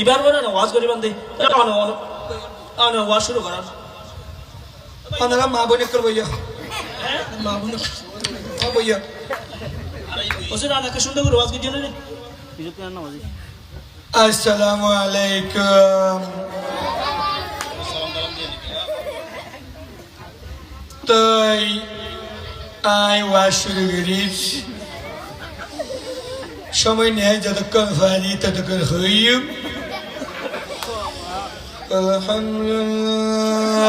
এবার বলে না ওয়াজ করি বান্ধে ওয়াজ শুরু করার আপনারা মা বোনে করব ইয়া মা বোনে করব ইয়া ওসে আনাকে শুনতে করে ওয়াজ করছি না। আসসালামু আলাইকুম। তাই আই ওয়াজ শুরু করিস। সময় নেই যতক্ষণ পারি ততক্ষণ হইম। আলহামদুলিল্লাহ।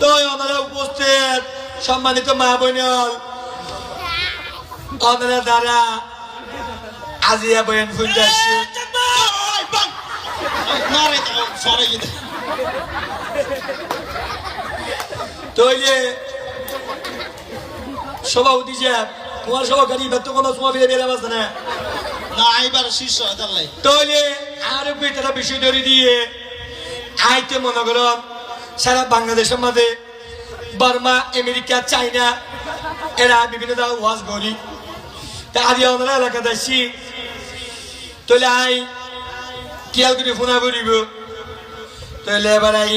তো আমরা উপস্থিত। সম্মানিত মা বোনল আপনারা দ্বারা আজিয়া বয়ান ফুলতেছি তো এই যে সভাপতি যে তোমার সভাকারী ব্যক্ত কোনো সময় ফিরে বেরোবে আছে না। না এইবার শীর্ষ তাহলে। তাহলে আর একটা বিষয় ধরে দিয়ে আইতে মনে করো সারা বাংলাদেশের মধ্যে বার্মা আমেরিকা চাইনা এরা বিভিন্ন জায়গায় ওয়াজ করি। তা আদি আমরা এলাকাতে আসছি তাহলে আই খেয়াল করে ফোনা করিব। তাহলে এবার আই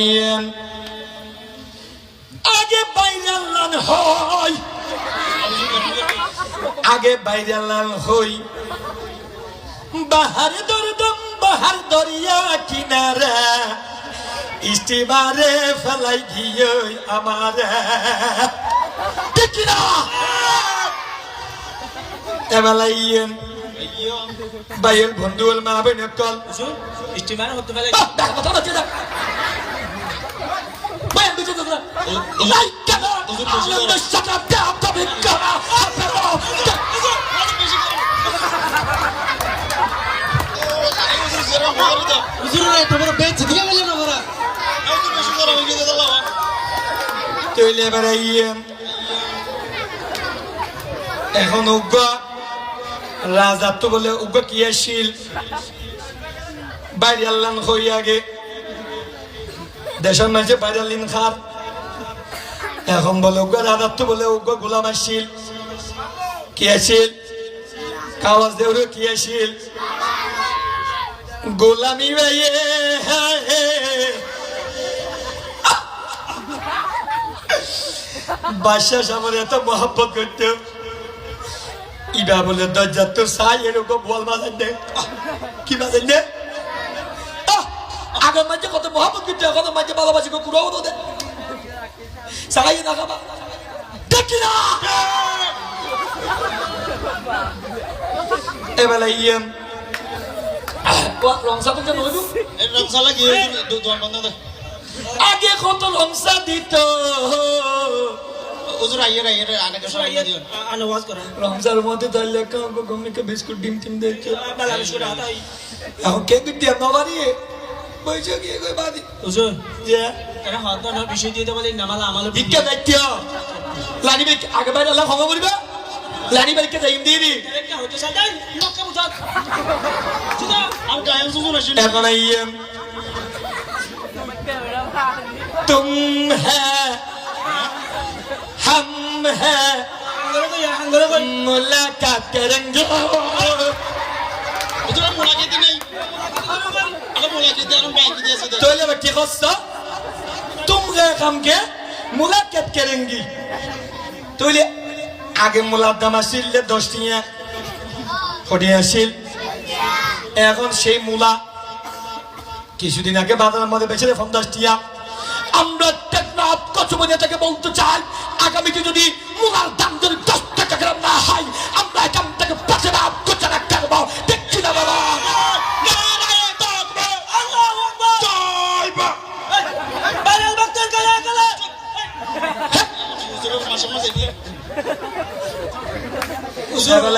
আগে বাইরে লান হয়। আগে বাইরে লান হই। বাহার দরদম, বাহার দরিয়া কিনারে, ইস্টিমারে ফেলাই গিয়ে আমার। ঠিক না এবেলাই বাইয়ের বন্ধু হল মা বোন কল হুজুর স্টিমার হতে ফেলে দেখ কথা বলছি দেখ বাইয়ের দুটো কথা লাইক কেন আনন্দ সাকা দেব তবে করা হুজুরে তোমার বেঞ্চ দিয়ে রাজাত্ব বলে উগ্র ক্রিয়াশীল। বাইরে আল্লাহ হই আগে। দেশের মাঝে বাইরে আলিন খার। এখন বলে উগ্র রাজাত্ব বলে উগ্র গোলাম আসিল। ক্রিয়াশীল। কাওয়াজ দেউরে ক্রিয়াশীল। গোলামি ভাইয়ে বাদশাহ সামনে এত মহব্বত করতে। ইবা বলে দরজা তোর সাই এরকম বল বাজেন দে। কি বাজেন দে? আগের মাঝে কত মহব্বত করতে কত মাঝে ভালোবাসি কুড়াও তো দে। সাই না খাবা। দেখি না। এবেলা ইয়েম। রংসা তো নইব এই রমসালা কি দোয়ান বন্ধ আগে কত রংসা দিত। হুজুর আইয়ে আইয়ে আনাকে সবাই দিও। আনো ওয়াজ করেন রমজার মধ্যে ধরলে কাউকে গমিকে বিস্কুট ডিম টিম দেখছ বাংলাদেশ করে হাতাই। এখন কে দিতে বাড়ি বইছে গিয়ে কই বাড়ি? হুজুর যে? এরা হাত না বিষয় দিয়ে বলে নামালা আমালে ভিক্ষা লানি ভাই আগে বাইরে আল্লাহ ক্ষমা করবে। লানি ভাইকে যাই দিয়ে দি। একটা হতে চাই है হাঙ্গরে কই হাঙ্গরে কই मुलाकात करेंगे হুজুর মোলাকাত নাই আগে মোলাকাত আর ব্যাংক দিয়েছে तो ये बच्चे खस्ता तुम गए हम के मुलाकात करेंगी तो ये আগে মুলাদ্দাম আসিল দশ টিয়া হটে আসিল এখন সেই মূলা কিছুদিন আগে বাজারের মধ্যে বেছে দেয় পঞ্চাশ টিয়া আমরা টেকনাফ কচুমনিয়া থেকে বলতে চাই আগামীতে যদি মুলার দাম যদি দশ টাকা গ্রাম না হয় আমরা এখান থেকে পাশে না রাখতে পারব দেখছি না বাবা।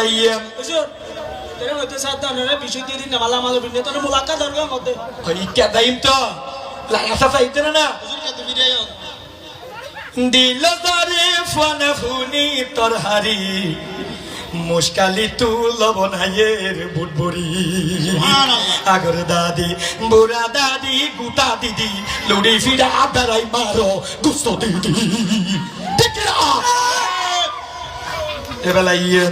ইয়ে। মুলাকাত দরকার মধ্যে। না? দিল দারে ফানা ফুনি তরহারি মুশকালি তু লবনাইয়ের বুটবুড়ি। সুবহানাল্লাহ। আগর দাদি বুড়া দাদি গুতা দিদি লুড়ি ফিরা দাঁড়াই মারো গুস্ত দিদি। না এবেলা ইয়ে।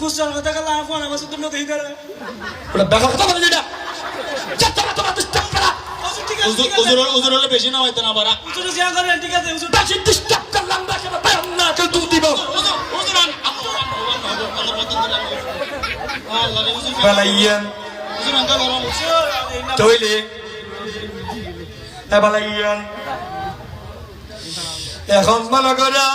গুসার কথা কালা ফোন আমার সাথে মতো হিদারে ওটা দেখা কথা বলে যেটা। বেশি না হইতো না বারা হুজুর জিয়া করেন ঠিক আছে হুজুর বেশি ডিস্টার্ব করলাম না কেন তাই না কেউ দুধ দিব উজুর উজুর আন আল্লাহ পছন্দ করে আল্লাহ রে উজুর বেলা ইয়ে উজুর আঙ্কা করো হুজুর এই না তৈলে ইয়ে এখন মনে করা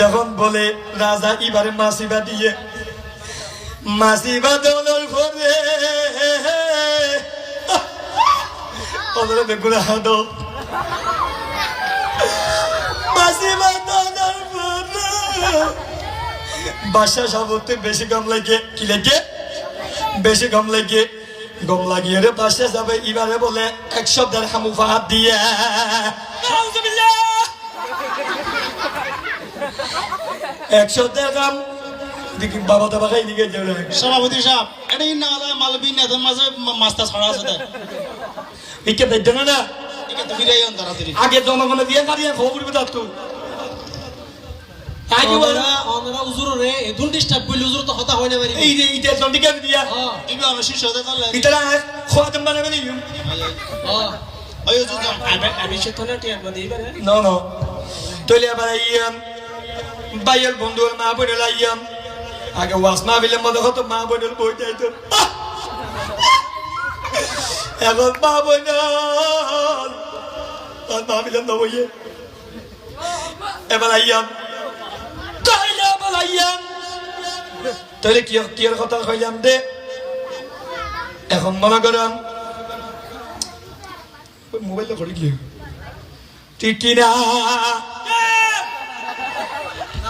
যখন বলে রাজা এবারে মাসিবা দিয়ে মাসিবা দৌড়র পরে ওদের বেগুলো হাদো মাসিবা দৌড়র পরে বাসা সাবতে বেশি গম লাগে। কি লাগে? বেশি গম লাগে। গম লাগিয়ে রে বাসা যাবে এবারে বলে একশো দেড় হামু ফাহাদ দিয়ে। দেড় হাম দেখি বাবা দাবা খাই দিকে যাবে সভাপতি সাহেব এটা ইন্না আলা মালবিন নেতার মাঝে মাস্তা ছড়া আছে ইকে না। না আগে জনগণে দিয়ে খবর না নি না। বাইয়ের বন্ধুর মা আইয়াম আগে ওয়াস মা বিলে মতো হতো মা বোনের বই যাইতো এখন মা বোনের আর মা বিলে না বইয়ে। এবার আইয়াম তৈলে কি কি কথা কইলাম দে? এখন মনে করাম মোবাইলটা করে কি কিনা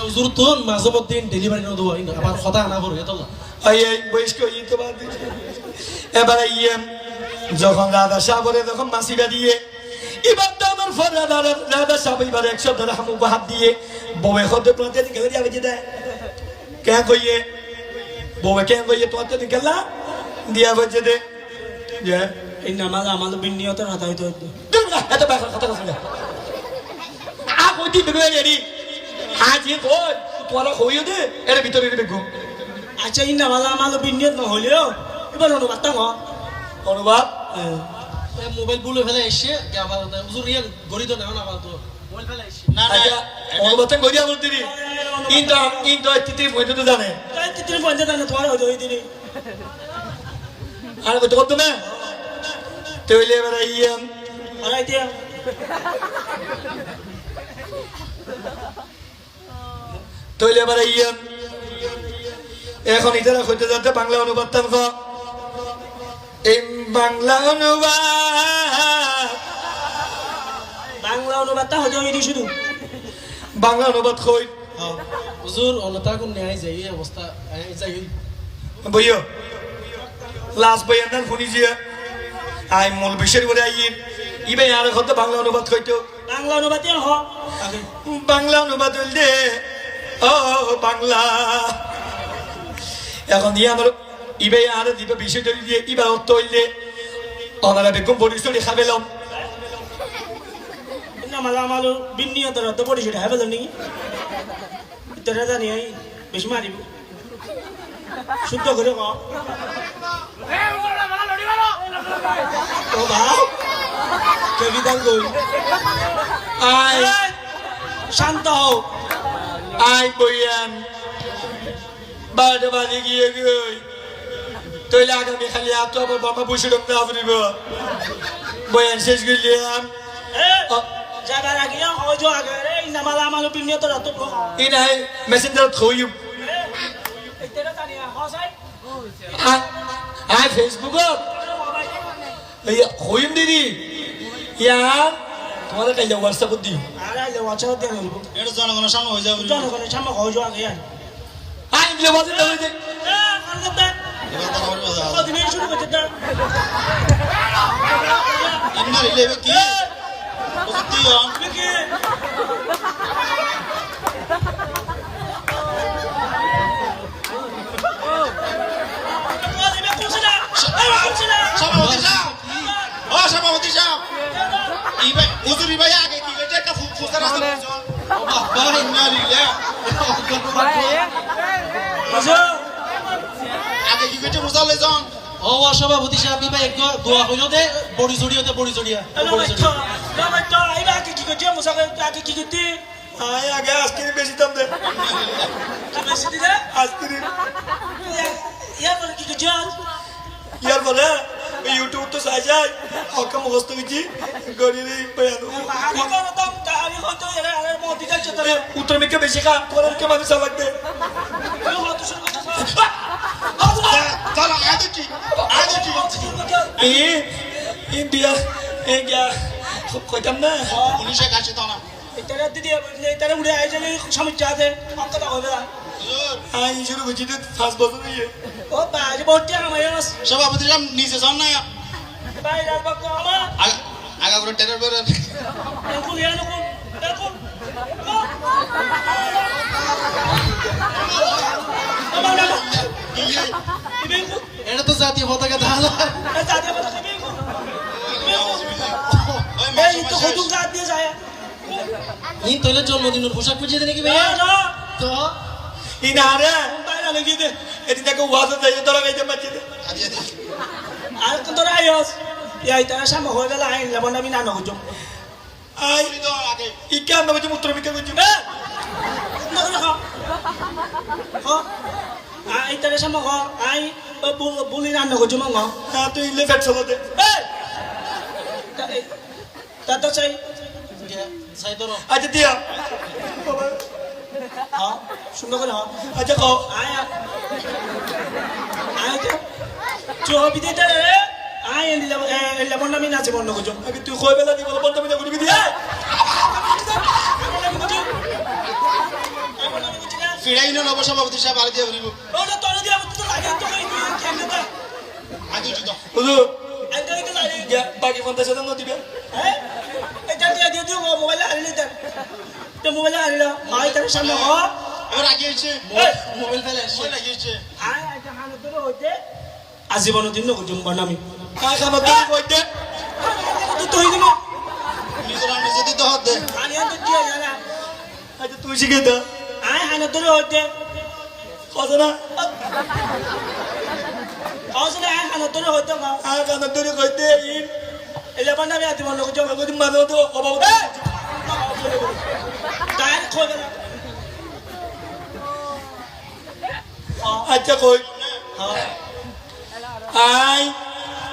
না উজুর তো মাঝে মধ্যে ডেলিভারি না। দেবো কথা এই এই বাদ এবারে ইয়ে যখন রাধা সাবরে যখন মাসিরা দিয়ে এবার তো আমার ফর রাধা রাধা সাব এবার একশো ধরে হামু হাত দিয়ে বউয়ে হতে তোমার তেদিন গেলে যে কেন কইয়ে? বউয়ে কেন কইয়ে তোমার গেলা? দিয়া বলছে দে যে এই নামাজ আমাদের বিনিয়তের হাতে হইতে হইতে। এত কথা কথা আ কইতি বেবে রেডি আজি কই তোমার হইও দে এর ভিতরে বেগু আচ্ছা এই নামাজ আমাদের বিনিয়ত নহলেও এবার অনুবাদ তাম অনুভব মোবাইল বুলে ফেলে এসে আবার উজুর রিয়েল গড়ি তো নেওয়া না তো। মোবাইল ফেলে এসে। না না আচ্ছা। অনুবাদ গড়িয়া বলতে দি ইন্টা ইন্টা তিতি বইতে তো জানে। তিন পঞ্চায়েত না তোমার হইতে হইতে নি আর বলতে করতো না? তৈলে এবার ইয়াম আর এতিয়া তৈলে এবার ইয়াম এখন ইতারা হইতে যাতে বাংলা অনুবাদ তাম এই বাংলা অনুবাদ বাংলা অনুবাদটা হইতে হইতে শুধু। বাংলা অনুবাদ কই? উজুর অনতা কোন নেয় যাই এই অবস্থা যাই বইও। লাস্ট বই আনার শুনি যে আই মূল বিষয় করে আই ইবে আর হতে বাংলা অনুবাদ কইতো। বাংলা অনুবাদে হ। বাংলা অনুবাদ হইলে ও বাংলা। এখন দিয়ে আমার ইবে আর দিবে বিষয় দিয়ে ইবা হইলে ওনারা বেগম পরিচয় নাকি? তোরা জানি বেশি মারিব। শুদ্ধ করে ক ও ভাও শান্ত হও। আই বইয়ান। বাড়ি বাড়ি গিয়ে গই তৈলে আগামী খালি এত আবার বাবা বসে রক্ত আফরিব বয়ান শেষ করলাম আগে আগে। বিনিয়তের হাতে ই নাই মেসেঞ্জার হসাই আই ফেসবুকত হইম দিদি। ইয়ার তোমার কাইলে হোয়াটসঅ্যাপত ওয়াচাও দিয়ে নেব এটা জনগণের সামনে হয়ে যাবে জনগণের সামনে হয় যে আগে আই দিলে বাজে দেবে যে এ কারণ দে এবার তারা বলবে যে, কদিন শুরু করতে দে ইন্নার ইলে কি কি যান ও সভাপতি সাহেব ইবা এক দোয়া কইলো দে বড়ি জড়িয়ে দে বড়ি জড়িয়া কি করছে মুসাকে আগে কি করতে আয় আগে আজকে বেশি দাম দে কি বেশি দিলে আজকে ইয়া বলে কি করছে ইয়ার বলে গরিবি বয়ানো আমি কোনো দাম আমি হয়তো এরা আরে মতি যাচ্ছে তোরে উত্তর মেকে বেশি খা। কোরআন কে মানুষ লাগবে তুই হয়তো শুরু করছিস চলো আগে কি আগে কি ই ইন্ডিয়া এ গিয়া কইতাম না? উনিশে কাছে তো না এটারে দিদি এটারে উড়ে আই সমস্যা আছে অঙ্কটা হবে না। হুজুর আই শুরু করছি তো পাঁচ বছর ইয়ে ও বাজ বড়টি আমার সভাপতি সাহেব নিচে যান না। আগা করে টেরার করে ইয়ে এটা তো জাতীয় পতাকা কথা ইবেকু ওই এই তো দিয়ে জন্মদিনের পোশাক বুঝিয়ে দেন কি না ভাইয়া তো? ই না রে বাইরে লাগিয়ে দে এদিন থেকে ওয়াজ যাই তোরা গাইতে পারছি আদিয়ে দি আর কোন তোরা আইস এই তারা সামনে গেল আইন লেবন আমি না নহুজুম আই তুই তো আগে ইকে আমরা বলছি উত্তর মেকে করছি এ না না হ আই তারা সামনে হ আই বুলি না নহুজুম হ তুই ইলে ফেট চলো দে এই তা চাই সাই আচ্ছা দিয়া হ্যাঁ সুন্দর করে হ্যাঁ। আচ্ছা কও আয় আয়। তো চুহবি দিতে আয় এলি যাব এলি যাব আমি নাচে বন্ধ করছ। আগে তুই কই বেলা দিব বন্ধ মিলে করবি দিয়া ফিরাই না নব সভাপতি সাহেব আর দিয়ে বলিব ওটা তোর দিয়ে তো লাগে তো কই কেন হুজুর। আই তো গিয়া বাকি পঞ্চাশ হাজার ন দিবে। হ্যাঁ? এটা দিয়ে দিয়ে মোবাইল আনলি তা তো মোবাইল আনলো আই তার সামনে হ এবার আগে হয়েছে মোবাইল ফেলে মোবাইল লাগিয়েছে আয় আই তা হানো তোর হইতে। আজীবন দিন নকুজুম বনামি আয় খাবার দাম কইতে তো তুই দিন নিজেরা নিজে দিতে হতে। আনি তো দিয়ে জানা আচ্ছা তুই শিখে দা আয় হানো তোর হইতে। কথা না। আসলে আয় হানো তোর হইতে না আয় খাবার ধরে কইতে ইন এলে বনামি আতি বন্ধ করছ কইতে মাঝে মধ্যে অভাব তাই খোবে না আচ্ছা কই? আই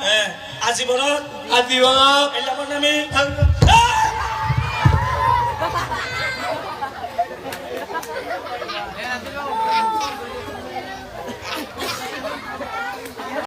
হ্যাঁ আজীবনত আজীবন এলে